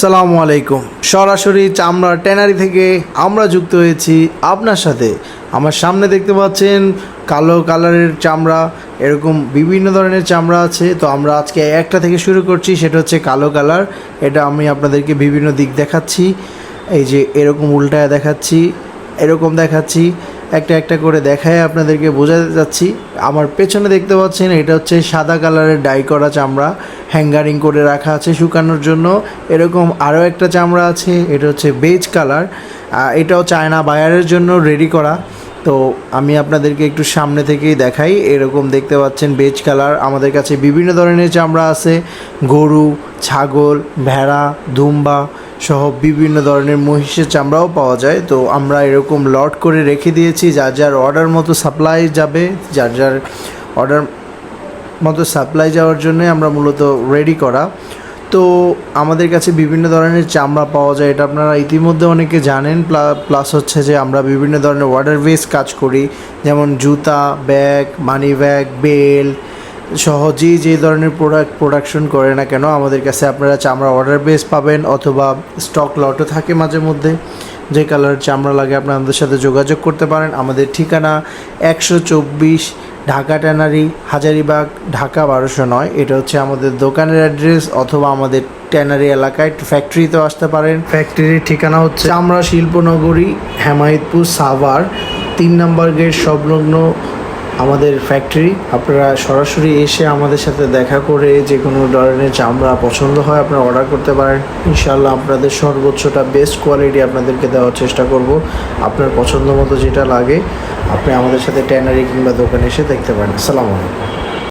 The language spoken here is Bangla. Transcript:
সালামু আলাইকুম। সরাসরি চামড়া ট্যানারি থেকে আমরা যুক্ত হয়েছি আপনার সাথে। আমার সামনে দেখতে পাচ্ছেন কালো কালারের চামড়া, এরকম বিভিন্ন ধরনের চামড়া আছে। তো আমরা আজকে একটা থেকে শুরু করছি, সেটা হচ্ছে কালো কালার। এটা আমি আপনাদেরকে বিভিন্ন দিক দেখাচ্ছি। এই যে এরকম উল্টায় দেখাচ্ছি, এরকম দেখাচ্ছি। একটা একটা করে দেখায় আপনাদেরকে বোঝাতে যাচ্ছি। আমার পেছনে দেখতে পাচ্ছেন এটা হচ্ছে সাদা কালারের ডাই করা চামড়া। হ্যাঙ্গারিং করে রাখা আছে শুকানোর জন্য। এরকম আরও একটা চামড়া আছে, এটা হচ্ছে বেজ কালার এটাও চায়না বায়ারের জন্য রেডি করা। তো আমি আপনাদেরকে একটু সামনে থেকেই দেখাই। এরকম দেখতে পাচ্ছেন বেজ কালার আমাদের কাছে বিভিন্ন ধরনের চামড়া আছে। গরু, ছাগল, ভেড়া, দুম্বা। সহ বিভিন্ন ধরনের মহিষের চামড়াও পাওয়া যায়। তো আমরা এরকম লট করে রেখে দিয়েছি, যার যার অর্ডার মতো সাপ্লাই যাবে, যার যার অর্ডার মতো সাপ্লাই যাওয়ার জন্য আমরা মূলত রেডি করা। তো আমাদের কাছে বিভিন্ন ধরনের চামড়া পাওয়া যায়, এটা আপনারা ইতিমধ্যে অনেকে জানেন। প্লাস হচ্ছে যে আমরা বিভিন্ন ধরনের ওয়াটার বেস কাজ করি, যেমন জুতা ব্যাগ মানি ব্যাগ বেল সহজেই যে ধরনের প্রোডাক্ট প্রোডাকশন করে না কেন আমাদের কাছে আপনারা চামড়া অর্ডার বেস পাবেন অথবা স্টক লটও থাকে মাঝে মধ্যে। যে কালার চামড়া লাগে আপনারা আমাদের সাথে যোগাযোগ করতে পারেন। আমাদের ঠিকানা একশো চব্বিশ ঢাকা ট্যানারি হাজারিবাগ ঢাকা বারোশো নয়। এটা হচ্ছে আমাদের দোকানের অ্যাড্রেস অথবা আমাদের ট্যানারি এলাকায় ফ্যাক্টরিতেও আসতে পারেন। ফ্যাক্টরির ঠিকানা হচ্ছে চামড়া শিল্পনগরী হেমায়তপুর সাভার তিন নম্বর গেট সংলগ্ন আমাদের ফ্যাক্টরি আপনারা সরাসরি এসে আমাদের সাথে দেখা করে যে কোনো ধরনের চামড়া পছন্দ হয়, আপনারা অর্ডার করতে পারেন। ইনশাল্লাহ আপনাদের সর্বোচ্চটা বেস্ট কোয়ালিটি আপনাদেরকে দেওয়ার চেষ্টা করব। আপনার পছন্দ মতো যেটা লাগে, আপনি আমাদের সাথে ট্যানারি কিংবা দোকানে এসে দেখতে পারেন। আসসালামু আলাইকুম।